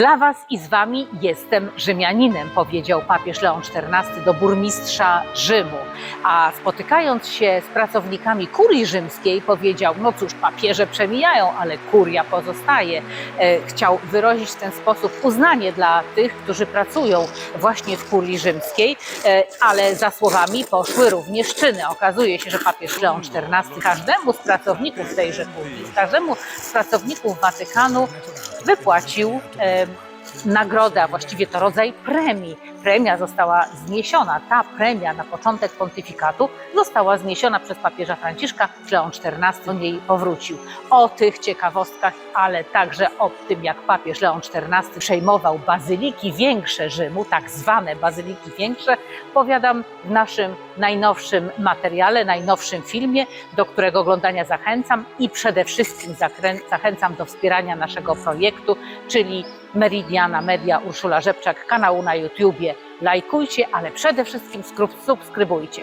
Dla was i z wami jestem Rzymianinem, powiedział papież Leon XIV do burmistrza Rzymu. A spotykając się z pracownikami kurii rzymskiej, powiedział: No cóż, papieże przemijają, ale kuria pozostaje. E, Chciał wyrazić w ten sposób uznanie dla tych, którzy pracują właśnie w kurii rzymskiej, e, ale za słowami poszły również czyny. Okazuje się, że papież Leon XIV każdemu z pracowników tejże kurii, każdemu z pracowników Watykanu wypłacił e, nagrodę, a właściwie to rodzaj premii. Premia została zniesiona. Ta premia na początek pontyfikatu została zniesiona przez papieża Franciszka. Leon XIV do niej powrócił. O tych ciekawostkach, ale także o tym, jak papież Leon XIV przejmował bazyliki większe Rzymu, tak zwane bazyliki większe, powiadam w naszym najnowszym materiale, najnowszym filmie, do którego oglądania zachęcam i przede wszystkim zachęcam do wspierania naszego projektu, czyli Meridiana Media Urszula Rzepczak, kanału na YouTubie. Lajkujcie, ale przede wszystkim subskrybujcie.